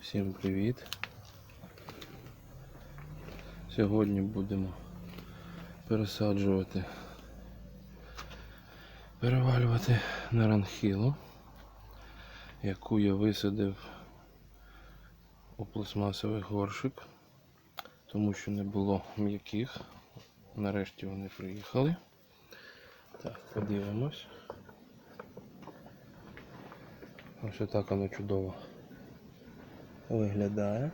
Всім привіт! Сьогодні будемо пересаджувати, перевалювати наранхілу, яку я висадив у пластмасовий горшик, тому що не було м'яких. Нарешті вони приїхали. Так, подивимось. Ось отак воно чудово виглядає.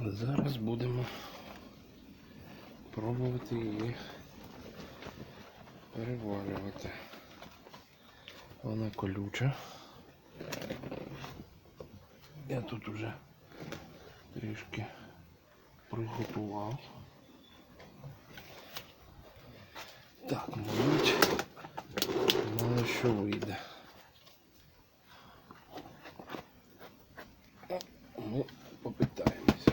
Зараз будемо пробувати її перевалювати. Вона колюча. Я тут уже трішки приготував. Так, мабуть, мало що вийде. Ми попитаємося.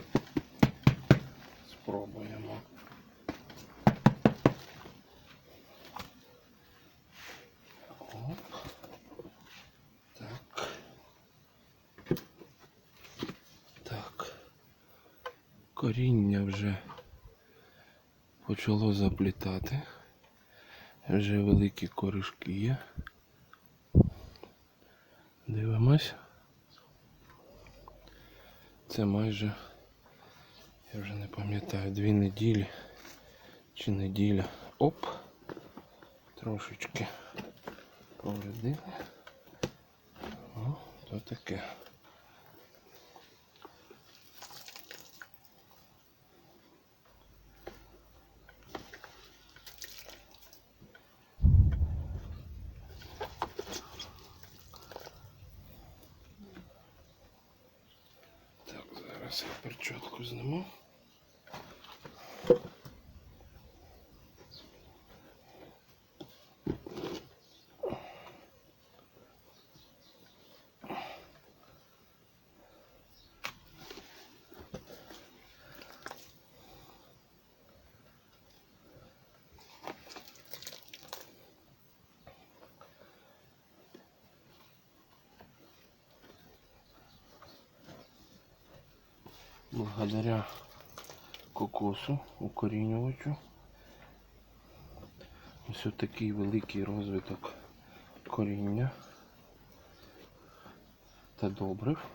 Спробуємо. Оп. Так. Так. Коріння вже почало заплітати. Вже великі коришки є. Дивимось. Це майже, я вже не пам'ятаю, дві неділі чи неділя. Оп! Трошечки повредили. О, то таке. Так, зараз я перчатку зніму. Благодаря кокосу, укорінювачу. Ось такий великий розвиток коріння та добрив.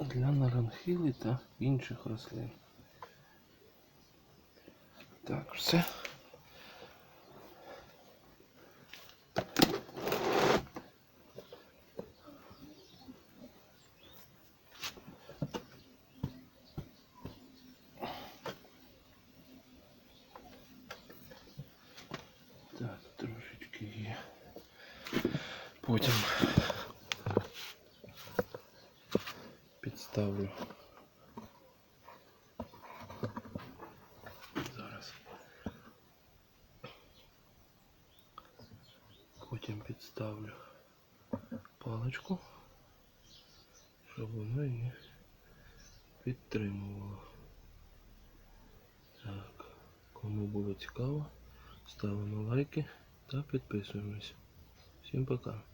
Для наранхіли та інших рослин. Так, все. Так, трошечки є. Потім підставлю. Підставлю паличку, щоб воно її підтримувало. Так, кому було цікаво, ставимо лайки та підписуємось. Всім пока.